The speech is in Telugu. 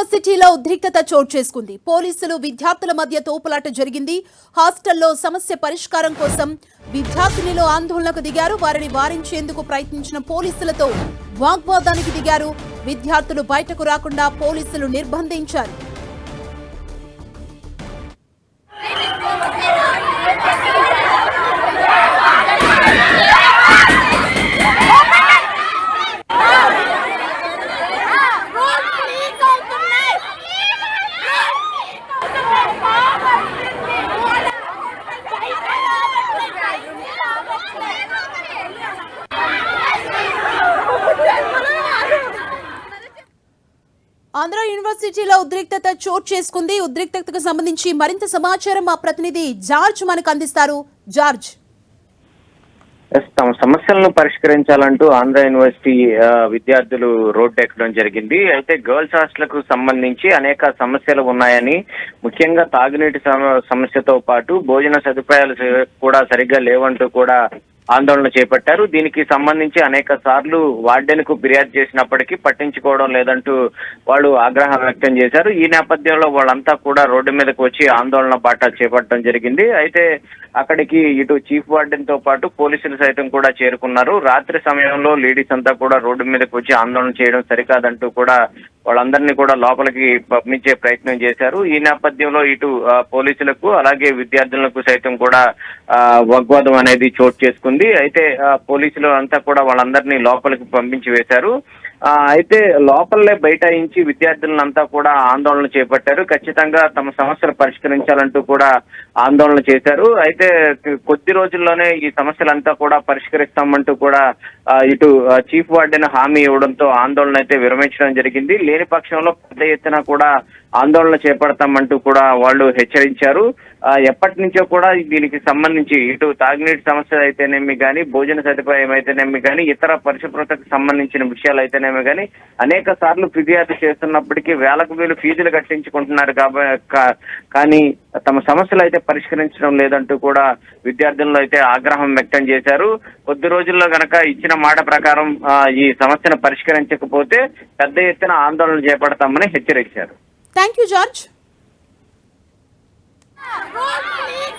యూనివర్సిటీలో ఉద్రిక్తత చోటు చేసుకుంది. పోలీసులు విద్యార్థుల మధ్య తోపులాట జరిగింది. హాస్టల్లో సమస్య పరిష్కారం కోసం విద్యార్థినిలో ఆందోళనకు దిగారు. వారిని వారించేందుకు ప్రయత్నించిన పోలీసులతో వాగ్వాదానికి దిగారు. విద్యార్థులు బయటకు రాకుండా పోలీసులు నిర్బంధించారు. ఆంధ్ర యూనివర్సిటీలో ఉద్రిక్తత చోటు చేసుకుంది. ఉద్రిక్తతకు సంబంధించి మరింత సమాచారం మా ప్రతినిధి జార్జ్ మనకు అందిస్తారు. జార్జ్. ఎస్, తమ సమస్యలను పరిష్కరించాలంటూ ఆంధ్ర యూనివర్సిటీ విద్యార్థులు రోడ్డు ఎక్కడం జరిగింది. అయితే గర్ల్స్ హాస్టల్కు సంబంధించి అనేక సమస్యలు ఉన్నాయని ముఖ్యంగా తాగునీటి సమ- సమస్యతో పాటు భోజన సదుపాయాలు కూడా సరిగ్గా లేవంటూ కూడా ఆందోళన చేపట్టారు. దీనికి సంబంధించి అనేక సార్లు వార్డెన్కు ఫిర్యాదు చేసినప్పటికీ పట్టించుకోవడం లేదంటూ వాళ్ళు ఆగ్రహం వ్యక్తం చేశారు. ఈ నేపథ్యంలో వాళ్ళంతా కూడా రోడ్డు మీదకు వచ్చి ఆందోళన బాట చేపట్టడం జరిగింది. అయితే అక్కడికి ఇటు చీఫ్ వార్డెన్తో పాటు పోలీసులు సైతం కూడా చేరుకున్నారు. రాత్రి సమయంలో లేడీస్ అంతా కూడా రోడ్డు మీదకి వచ్చి ఆందోళన చేయడం సరికాదంటూ కూడా వాళ్ళందరినీ కూడా లోపలికి పంపించే ప్రయత్నం చేశారు. ఈ నేపథ్యంలో ఇటు పోలీసులకు అలాగే విద్యార్థులకు సైతం కూడా ఆ, వాగ్వాదం అనేది చోటు చేసుకుంది. అయితే పోలీసులు అంతా కూడా వాళ్ళందరినీ లోపలికి పంపించి వేశారు. అయితే లోపలే బైఠాయించి విద్యార్థులంతా కూడా ఆందోళన చేపట్టారు. ఖచ్చితంగా తమ సమస్యలు పరిష్కరించాలంటూ కూడా ఆందోళన చేశారు. అయితే కొద్ది రోజుల్లోనే ఈ సమస్యలంతా కూడా పరిష్కరిస్తామంటూ కూడా ఇటు చీఫ్ వార్డెన్ హామీ ఇవ్వడంతో ఆందోళన అయితే విరమించడం జరిగింది. లేని పక్షంలో పెద్ద ఎత్తున కూడా ఆందోళన చేపడతామంటూ కూడా వాళ్ళు హెచ్చరించారు. ఎప్పటి నుంచో కూడా దీనికి సంబంధించి ఇటు తాగునీటి సమస్య అయితేనేమి కానీ భోజన సదుపాయం అయితేనేమి కానీ ఇతర పరిశుభ్రతకు సంబంధించిన విషయాలు అయితేనేమి కానీ అనేక సార్లు ఫిర్యాదు చేస్తున్నప్పటికీ వేలకు వేలు ఫీజులు కట్టించుకుంటున్నారు కాబట్టి కానీ తమ సమస్యలు అయితే పరిష్కరించడం లేదంటూ కూడా విద్యార్థుల్లో అయితే ఆగ్రహం వ్యక్తం చేశారు. కొద్ది రోజుల్లో గనక ఇచ్చిన మాట ప్రకారం ఈ సమస్యను పరిష్కరించకపోతే పెద్ద ఎత్తున ఆందోళన చేపడతామని హెచ్చరించారు. Thank you, George. Ah,